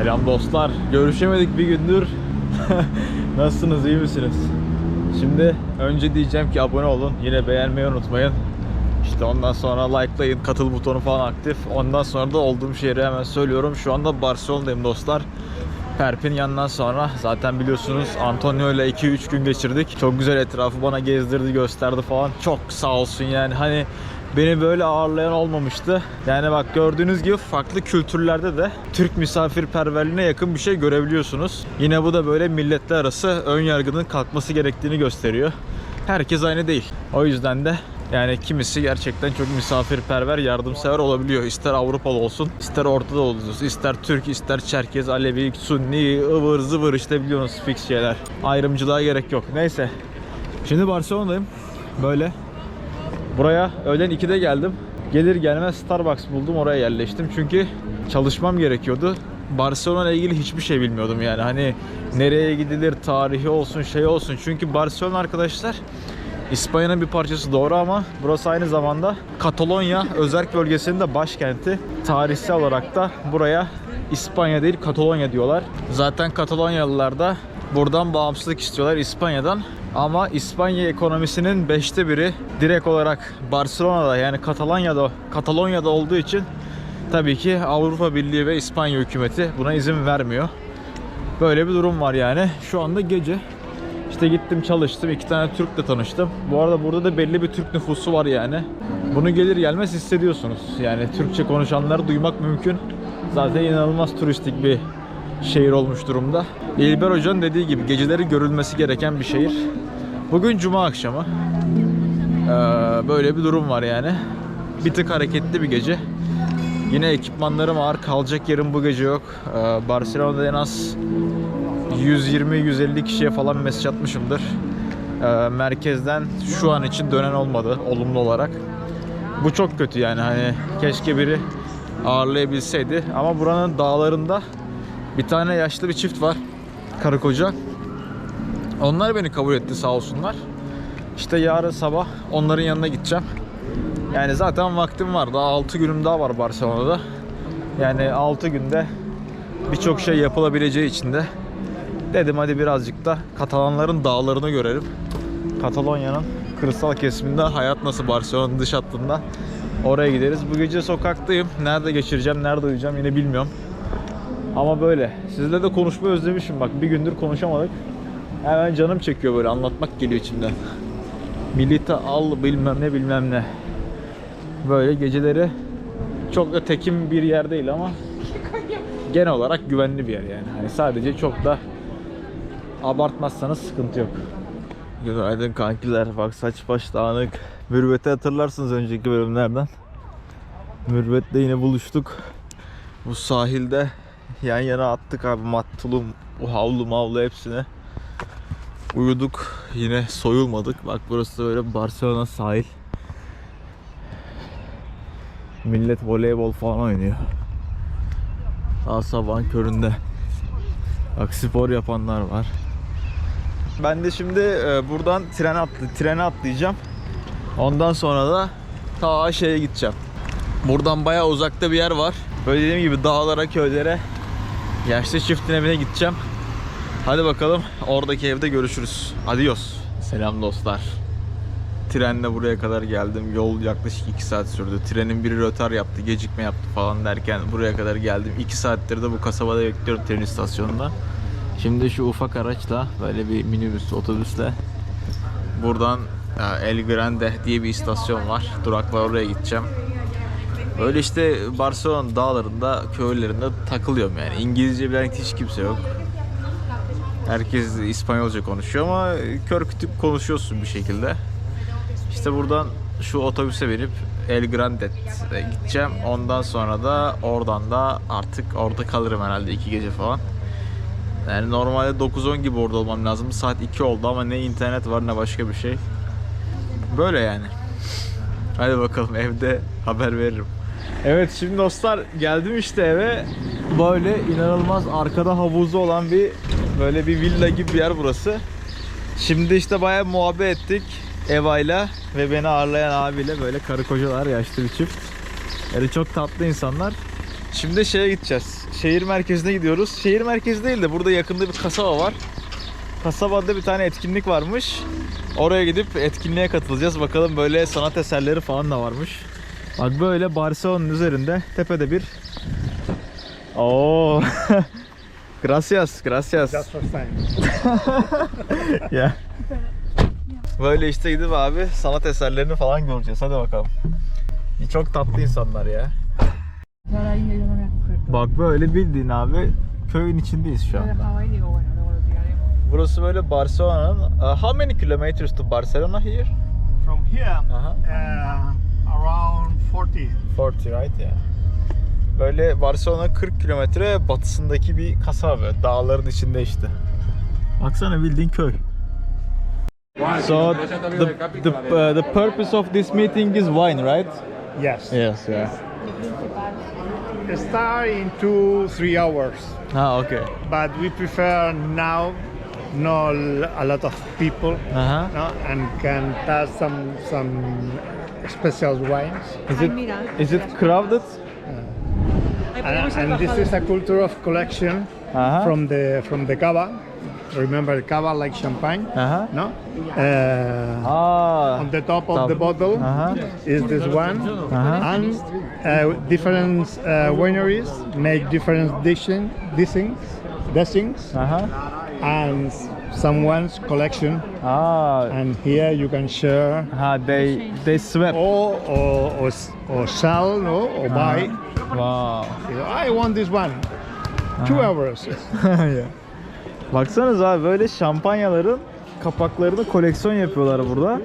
Selam dostlar. Görüşemedik bir gündür. Nasılsınız? iyi misiniz? Şimdi önce diyeceğim ki abone olun. Yine beğenmeyi unutmayın. İşte ondan sonra likelayın. Katıl butonu falan aktif. Ondan sonra da olduğum şehri hemen söylüyorum. Şu anda Barcelona'dayım dostlar. Perpignan'dan sonra zaten biliyorsunuz Antonio ile 2-3 gün geçirdik. Çok güzel etrafı bana gezdirdi, gösterdi falan. Çok sağ olsun yani. Hani beni böyle ağırlayan olmamıştı. Yani bak gördüğünüz gibi farklı kültürlerde de Türk misafirperverliğine yakın bir şey görebiliyorsunuz. Yine bu da böyle milletler arası ön yargının kalkması gerektiğini gösteriyor. Herkes aynı değil. O yüzden de yani kimisi gerçekten çok misafirperver, yardımsever olabiliyor. İster Avrupalı olsun, ister Ortada olsun, ister Türk, ister Çerkez, Alevi, Sunni, ıvır zıvır işte biliyorsunuz fix şeyler. Ayrımcılığa gerek yok. Neyse. Şimdi Barcelona'dayım. Böyle. Buraya öğlen 2'de geldim. Gelir gelmez Starbucks buldum oraya yerleştim. Çünkü çalışmam gerekiyordu. Barcelona ile ilgili hiçbir şey bilmiyordum yani. Hani nereye gidilir, tarihi olsun, şey olsun. Çünkü Barcelona arkadaşlar İspanya'nın bir parçası doğru ama burası aynı zamanda Katalonya özerk bölgesinin de başkenti. Tarihsel olarak da buraya İspanya değil Katalonya diyorlar. Zaten Katalonyalılar da buradan bağımsızlık istiyorlar İspanya'dan. Ama İspanya ekonomisinin beşte biri direkt olarak Barcelona'da yani Katalonya'da Katalonya'da olduğu için tabii ki Avrupa Birliği ve İspanya hükümeti buna izin vermiyor. Böyle bir durum var yani. Şu anda gece. İşte gittim çalıştım. iki tane Türk'le tanıştım. Bu arada burada da belli bir Türk nüfusu var yani. Bunu gelir gelmez hissediyorsunuz. Yani Türkçe konuşanları duymak mümkün. Zaten inanılmaz turistik bir şehir olmuş durumda. İlber Hoca'nın dediği gibi geceleri görülmesi gereken bir şehir. Bugün cuma akşamı. Ee, böyle bir durum var yani. Bir tık hareketli bir gece. Yine ekipmanlarım ağır. Kalacak yerim bu gece yok. Ee, Barcelona'da en az 120-150 kişiye falan mesaj atmışımdır. Ee, merkezden şu an için dönen olmadı olumlu olarak. Bu çok kötü yani hani keşke biri ağırlayabilseydi. Ama buranın dağlarında bir tane yaşlı bir çift var. Karı koca. Onlar beni kabul etti sağ olsunlar. İşte yarın sabah onların yanına gideceğim. Yani zaten vaktim var. Daha 6 günüm daha var Barcelona'da. Yani 6 günde birçok şey yapılabileceği için de dedim hadi birazcık da Katalanların dağlarını görelim. Katalonya'nın kırsal kesiminde hayat nasıl Barcelona'nın dış hattında oraya gideriz. Bu gece sokaktayım. Nerede geçireceğim, nerede uyuyacağım yine bilmiyorum. Ama böyle. Sizle de konuşmayı özlemişim bak. Bir gündür konuşamadık. Hemen canım çekiyor böyle anlatmak geliyor içimden. Milita al bilmem ne bilmem ne. Böyle geceleri çok da tekin bir yer değil ama genel olarak güvenli bir yer yani. Hani sadece çok da abartmazsanız sıkıntı yok. Günaydın kankiler. Bak saç baş dağınık. Mürvet'i hatırlarsınız önceki bölümlerden. Mürvet'le yine buluştuk. Bu sahilde yan yana attık abi mat, tulum, o havlu mavlu hepsini. Uyuduk. Yine soyulmadık. Bak burası böyle Barcelona sahil. Millet voleybol falan oynuyor. Daha sabahın köründe. Bak spor yapanlar var. Ben de şimdi e, buradan trene atlı trene atlayacağım. Ondan sonra da ta şeye gideceğim. Buradan bayağı uzakta bir yer var. Böyle dediğim gibi dağlara, köylere, yaşlı çiftin evine gideceğim. Hadi bakalım oradaki evde görüşürüz. Adios. Selam dostlar. Trenle buraya kadar geldim. Yol yaklaşık 2 saat sürdü. Trenin biri rötar yaptı, gecikme yaptı falan derken buraya kadar geldim. 2 saattir de bu kasabada bekliyorum tren istasyonunda. Şimdi şu ufak araçla böyle bir minibüs, otobüsle buradan e, El Grande diye bir istasyon var. Durak var oraya gideceğim. Öyle işte Barcelona dağlarında, köylerinde takılıyorum yani. İngilizce bilen hiç kimse yok. Herkes İspanyolca konuşuyor ama kör kütük konuşuyorsun bir şekilde. İşte buradan şu otobüse binip El Grande gideceğim. Ondan sonra da oradan da artık orada kalırım herhalde iki gece falan. Yani normalde 9-10 gibi orada olmam lazım. Saat 2 oldu ama ne internet var ne başka bir şey. Böyle yani. Hadi bakalım evde haber veririm. Evet şimdi dostlar geldim işte eve. Böyle inanılmaz arkada havuzu olan bir böyle bir villa gibi bir yer burası. Şimdi işte bayağı muhabbet ettik Eva'yla ve beni ağırlayan abiyle böyle karı kocalar yaşlı bir çift. Yani çok tatlı insanlar. Şimdi şeye gideceğiz. Şehir merkezine gidiyoruz. Şehir merkezi değil de burada yakında bir kasaba var. Kasabada bir tane etkinlik varmış. Oraya gidip etkinliğe katılacağız. Bakalım böyle sanat eserleri falan da varmış. Bak böyle Barcelona'nın üzerinde tepede bir Oo. gracias, gracias. Just. Ya. Böyle işte gidip abi sanat eserlerini falan göreceğiz. Hadi bakalım. Çok tatlı insanlar ya. Bak böyle bildiğin abi köyün içindeyiz şu anda. Burası böyle Barcelona'nın. Uh, how many kilometers to Barcelona here? From here, uh, around 40. 40 right ya. Böyle Barcelona 40 kilometre batısındaki bir kasaba dağların içinde işte. Baksana bildiğin köy. So the, the, uh, the purpose of this meeting is wine, right? Yes. Yes, yeah. Start in two, three hours. Ha, okay. But we prefer now not a lot of people Aha. no, and can taste some some special wines. Is Ay, it mira. is it crowded? Ahí And, and this is a culture of collection Aha. from the from the cava. Remember the cava like champagne? Aha. No. Uh, Ah. on the top of Top. the bottle Aha. is this one, Aha. and uh, different uh, wineries make different dishing, dishings, dishings, Aha. and someone's collection. Ah. And here you can share Ha, they they swap. or or or, or sell no, or buy. Wow. I want this one. Two hours. Ya. Baksanız abi böyle şampanyaların kapaklarını koleksiyon yapıyorlar burada.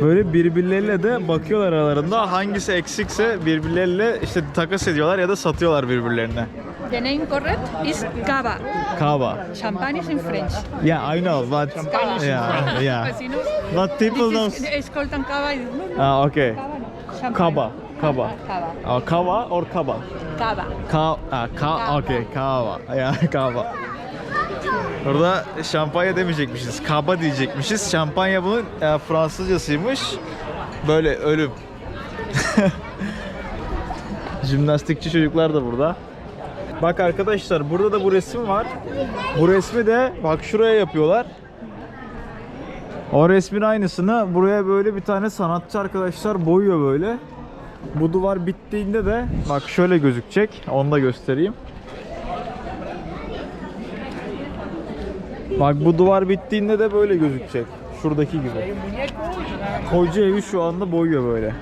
Böyle birbirleriyle de bakıyorlar aralarında hangisi eksikse birbirleriyle işte takas ediyorlar ya da satıyorlar birbirlerine. The name correct is cava. Kava. Champagne is in French. Yeah, I know, but Champagne yeah, yeah. Pues si no, But people this don't. is, it's called tan cava. y- No, no, Ah, okay. cava no. Champagne. Kaba, kaba. Cava. Ah, kava or kaba? Cava. Ka, ah, ka, okay, kava. Ya, kava. Burada şampanya demeyecekmişiz. Kaba diyecekmişiz. Şampanya bunun e, Fransızcasıymış. Böyle ölüm. Jimnastikçi çocuklar da burada. Bak arkadaşlar burada da bu resim var. Bu resmi de bak şuraya yapıyorlar. O resmin aynısını buraya böyle bir tane sanatçı arkadaşlar boyuyor böyle. Bu duvar bittiğinde de bak şöyle gözükecek. Onu da göstereyim. Bak bu duvar bittiğinde de böyle gözükecek. Şuradaki gibi. Koca evi şu anda boyuyor böyle.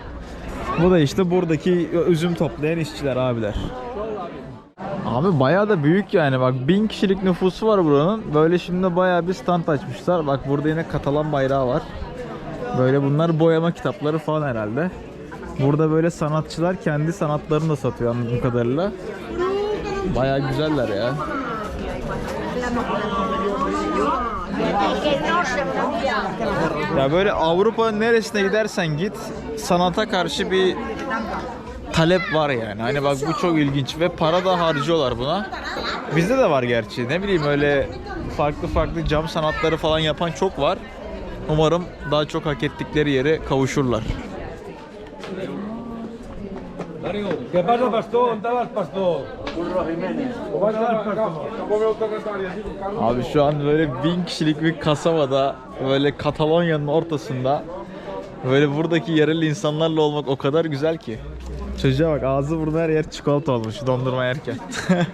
Bu da işte buradaki üzüm toplayan işçiler abiler. Abi bayağı da büyük yani bak bin kişilik nüfusu var buranın. Böyle şimdi bayağı bir stand açmışlar. Bak burada yine Katalan bayrağı var. Böyle bunlar boyama kitapları falan herhalde. Burada böyle sanatçılar kendi sanatlarını da satıyor anladığım kadarıyla. Bayağı güzeller ya. Ya böyle Avrupa'nın neresine gidersen git sanata karşı bir talep var yani. Hani bak bu çok ilginç ve para da harcıyorlar buna. Bizde de var gerçi. Ne bileyim öyle farklı farklı cam sanatları falan yapan çok var. Umarım daha çok hak ettikleri yere kavuşurlar. ¿Qué pasa, pastor? ¿Dónde vas, pastor? ¿Cómo vas a pastor? Abi şu an böyle bin kişilik bir kasabada böyle Katalonya'nın ortasında böyle buradaki yerel insanlarla olmak o kadar güzel ki. Çocuğa bak ağzı burada her yer çikolata olmuş dondurma yerken.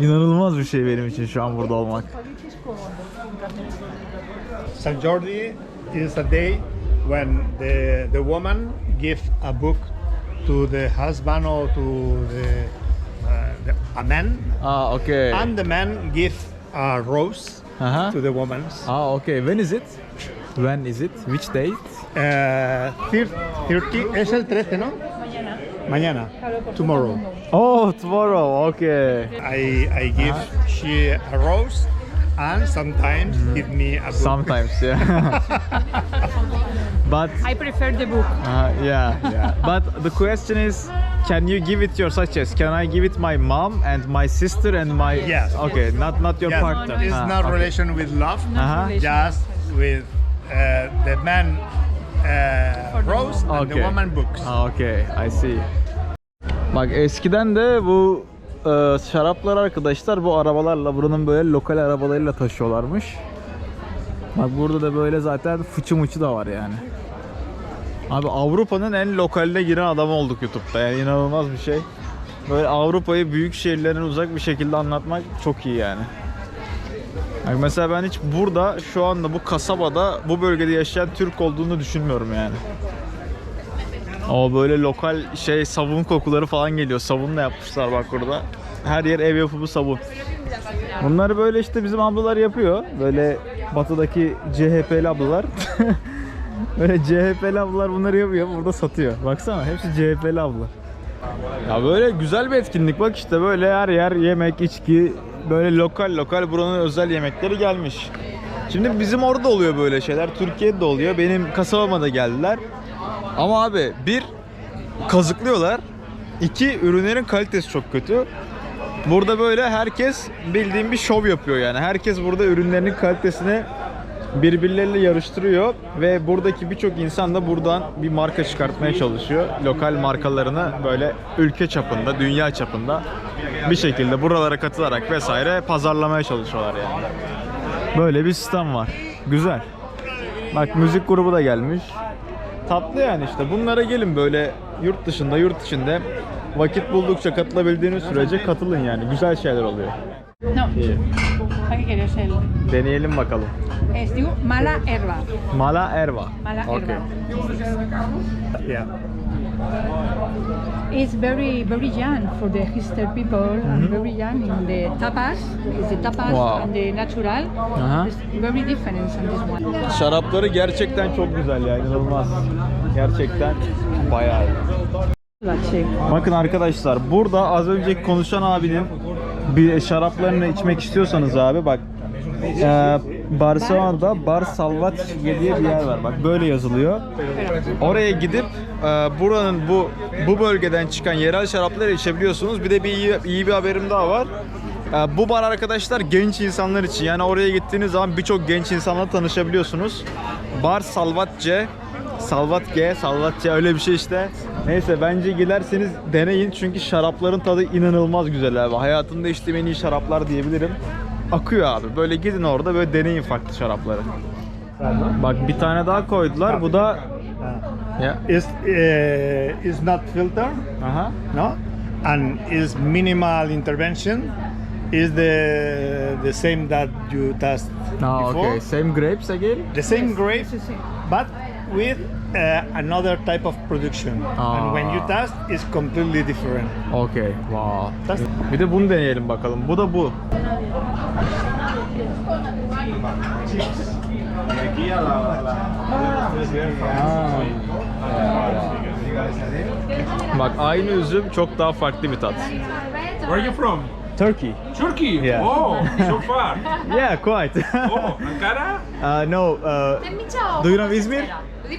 İnanılmaz bir şey benim için şu an burada olmak. St. Jordi is a day when the, the woman give a book to the husband or to the, uh, the a man, Aa okey. and the man give a rose Aha. to the woman. Aa okey. When is it? When is it? Which date? Uh, thir- 30 es el 13, ¿no? Mañana. Mañana. Tomorrow. Oh tomorrow. Okay. I I give she a rose, and sometimes give me a book. Sometimes, yeah. but I prefer the book. Uh, yeah, yeah. But the question is, can you give it your such? Can I give it my mom and my sister and my? Yes. Okay, not not your Yes, partner. it's Ah, not okay. relation with love. Uh-huh. just with uh, the man uh, the rose and Okay. the woman books. Ah, okay, I see. Bak eskiden de bu e, şaraplar arkadaşlar bu arabalarla buranın böyle lokal arabalarıyla taşıyorlarmış. Bak burada da böyle zaten fıçı mıçı da var yani. Abi Avrupa'nın en lokaline giren adam olduk YouTube'da yani inanılmaz bir şey. Böyle Avrupa'yı büyük şehirlerin uzak bir şekilde anlatmak çok iyi yani. Bak mesela ben hiç burada şu anda bu kasabada bu bölgede yaşayan Türk olduğunu düşünmüyorum yani. O böyle lokal şey sabun kokuları falan geliyor. Sabunla yapmışlar bak burada. Her yer ev yapımı sabun. Bunları böyle işte bizim ablalar yapıyor. Böyle batıdaki CHP'li ablalar. böyle CHP'li ablalar bunları yapıyor. Burada satıyor. Baksana hepsi CHP'li abla. Ya böyle güzel bir etkinlik. Bak işte böyle her yer yemek, içki, böyle lokal lokal buranın özel yemekleri gelmiş. Şimdi bizim orada oluyor böyle şeyler. Türkiye'de de oluyor. Benim kasabama da geldiler. Ama abi bir kazıklıyorlar. İki ürünlerin kalitesi çok kötü. Burada böyle herkes bildiğin bir şov yapıyor yani. Herkes burada ürünlerinin kalitesini birbirleriyle yarıştırıyor ve buradaki birçok insan da buradan bir marka çıkartmaya çalışıyor. Lokal markalarını böyle ülke çapında, dünya çapında bir şekilde buralara katılarak vesaire pazarlamaya çalışıyorlar yani. Böyle bir sistem var. Güzel. Bak müzik grubu da gelmiş. Tatlı yani işte. Bunlara gelin böyle yurt dışında, yurt içinde vakit buldukça katılabildiğiniz sürece katılın yani. Güzel şeyler oluyor. No. Aquí querías el. Deneyelim bakalım. Es diu mala herba. Mala erva. Mala Okay. herba. Yeah. It's very very young for the hipster people and very young in the tapas. Is the tapas Wow. and the natural. Aha. It's very different on this one. Şarapları gerçekten çok güzel ya inanılmaz. Gerçekten bayağı. Like, Bakın arkadaşlar burada az önceki konuşan abinin bir şaraplarını içmek istiyorsanız abi bak e, Barcelona'da Bar Salvatge diye bir yer var. Bak böyle yazılıyor. Oraya gidip e, buranın bu bu bölgeden çıkan yerel şarapları içebiliyorsunuz. Bir de bir iyi, iyi bir haberim daha var. E, bu bar arkadaşlar genç insanlar için. Yani oraya gittiğiniz zaman birçok genç insanla tanışabiliyorsunuz. Bar Salvatge Salvatge, Salvatge öyle bir şey işte. Neyse bence giderseniz deneyin çünkü şarapların tadı inanılmaz güzel abi. Hayatımda içtiğim en iyi şaraplar diyebilirim. Akıyor abi. Böyle gidin orada böyle deneyin farklı şarapları. Bak bir tane daha koydular. Bu da ya. It's, uh, it's not filter, Aha. no? And is minimal intervention. Is the the same that you test Ah, before. okay. Same grapes again. The same grape, but with uh, another type of production. And when you Ah. test, it's completely different. Okay. Wow. That's Bir de bunu deneyelim bakalım. Bu da bu. Bak aynı üzüm çok daha farklı bir tat. Where are you from? Turkey. Turkey. Yeah. Oh, so far. Yeah, quite. Oh, Ankara? uh, no, uh, do you know Izmir?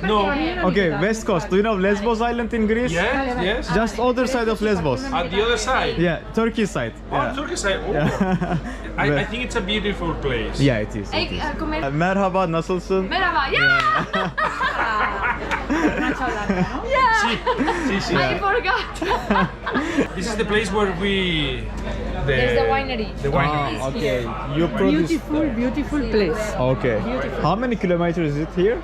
No. Okay, West Coast. Do you know Lesbos Island in Greece? Yes, yes. Just other side of Lesbos. At the other side. Yeah, Turkey side. Oh, Yeah. Turkey side. Oh. Yeah. I, I think it's a beautiful place. yeah, it is. It is. Uh, Merhaba, nasılsın? Merhaba. Yeah. yeah. Sí, sí. I forgot. This is the place where we. The, There's the winery. The winery. Ah, okay. You produce. Beautiful, beautiful place. Okay. Beautiful. How many kilometers is it here?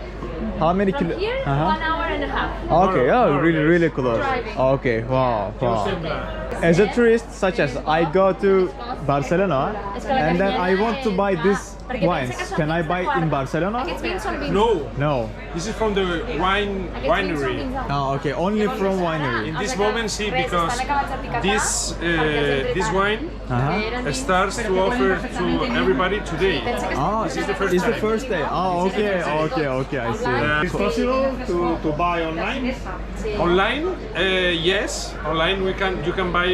How many From kilo? here, Uh-huh. one hour and a half. Okay, oh, really, really close. Driving. Okay, wow, wow. As a tourist, such as I go to Barcelona, and then I want to buy these wines. Can I buy in Barcelona? Aquests vins són vins. No, No. this is from the wine Aquests vins són winery. vins amb- Ah, okay, only from winery. In this moment, see, because estan acabats de picar this uh, this wine Uh-huh. Starts to offer to everybody today. Pensa que Ah, This is the first it's the time. first day. Ah, okay, okay, okay, I see. It's possible to, to buy online. Online, uh, yes. Online, we can you can buy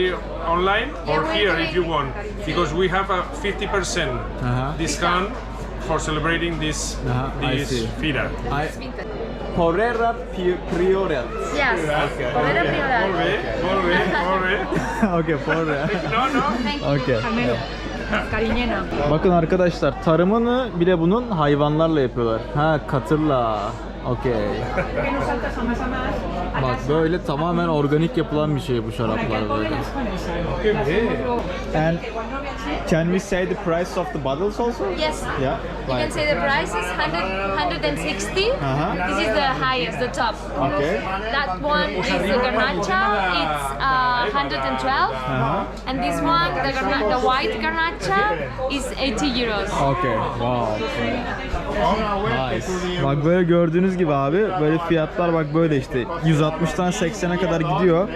online or here if you want, because we have a 50% Uh-huh. discount for celebrating this Uh-huh, I this see. fira. I Porrera Priorat. Yes. Priorat. molt bé. okay, Porrera. No, no. Okay. Cariñena. Bakın arkadaşlar tarımını bile bunun hayvanlarla yapıyorlar. Ha katırla. Okey. Bak böyle tamamen organik yapılan bir şey bu şaraplar böyle. And can we say the price of the bottles also? Yes. Yeah. You can say the price is 100, 160. Uh-huh. This is the highest, the top. Okay. That one is the garnacha. It's uh, 112. Uh-huh. And this one, the, garna- the white garnacha, is 80 euros. Okay. Wow. Nice. Bak böyle gördüğünüz gibi abi böyle fiyatlar bak böyle işte 160'tan 80'e kadar gidiyor.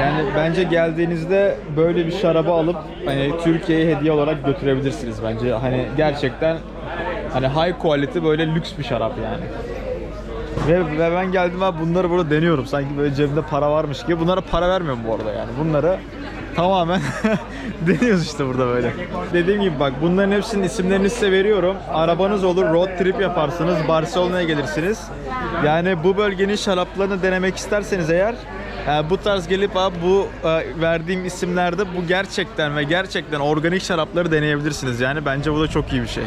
Yani bence geldiğinizde böyle bir şarabı alıp hani Türkiye'ye hediye olarak götürebilirsiniz bence. Hani gerçekten hani high quality böyle lüks bir şarap yani. Ve, ve ben geldim abi bunları burada deniyorum. Sanki böyle cebimde para varmış gibi. Bunlara para vermiyorum bu arada yani. Bunları tamamen deniyoruz işte burada böyle. Dediğim gibi bak bunların hepsinin isimlerini size veriyorum. Arabanız olur, road trip yaparsınız, Barcelona'ya gelirsiniz. Yani bu bölgenin şaraplarını denemek isterseniz eğer e, bu tarz gelip abi bu e, verdiğim isimlerde bu gerçekten ve gerçekten organik şarapları deneyebilirsiniz. Yani bence bu da çok iyi bir şey.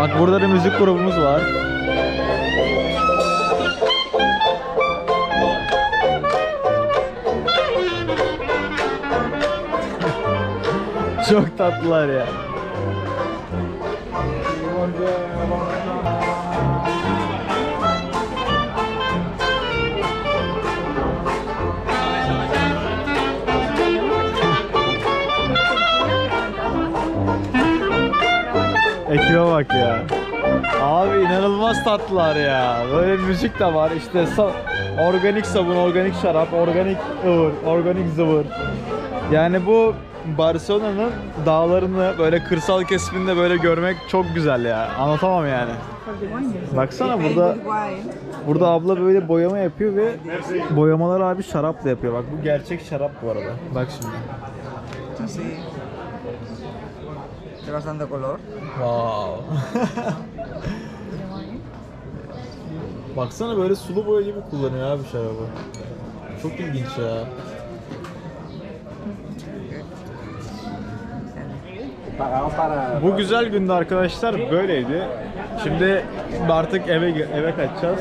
Bak burada da müzik grubumuz var. Çok tatlılar ya. Ekibe bak ya. Abi inanılmaz tatlılar ya. Böyle müzik de var. İşte organik sabun, organik şarap, organik ıvır, organik zıvır. Yani bu Barcelona'nın dağlarını böyle kırsal kesiminde böyle görmek çok güzel ya. Anlatamam yani. Baksana burada burada abla böyle boyama yapıyor ve boyamalar abi şarapla yapıyor. Bak bu gerçek şarap bu arada. Bak şimdi. Sí. Tiene bastante color. Wow. Baksana böyle sulu boya gibi kullanıyor abi şarabı. Çok ilginç ya. Bu güzel günde arkadaşlar böyleydi. Şimdi artık eve eve kaçacağız.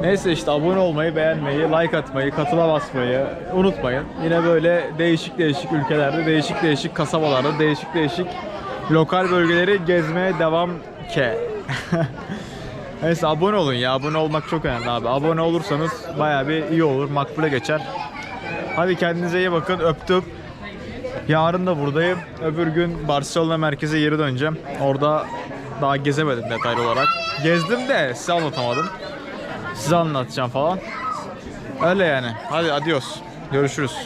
Neyse işte abone olmayı, beğenmeyi, like atmayı, katıla basmayı unutmayın. Yine böyle değişik değişik ülkelerde, değişik değişik kasabalarda, değişik değişik lokal bölgeleri gezmeye devam ke. Neyse abone olun ya. Abone olmak çok önemli abi. Abone olursanız bayağı bir iyi olur. Makbule geçer. Hadi kendinize iyi bakın. Öptüm. Yarın da buradayım. Öbür gün Barcelona merkeze geri döneceğim. Orada daha gezemedim detaylı olarak. Gezdim de size anlatamadım. Size anlatacağım falan. Öyle yani. Hadi adios. Görüşürüz.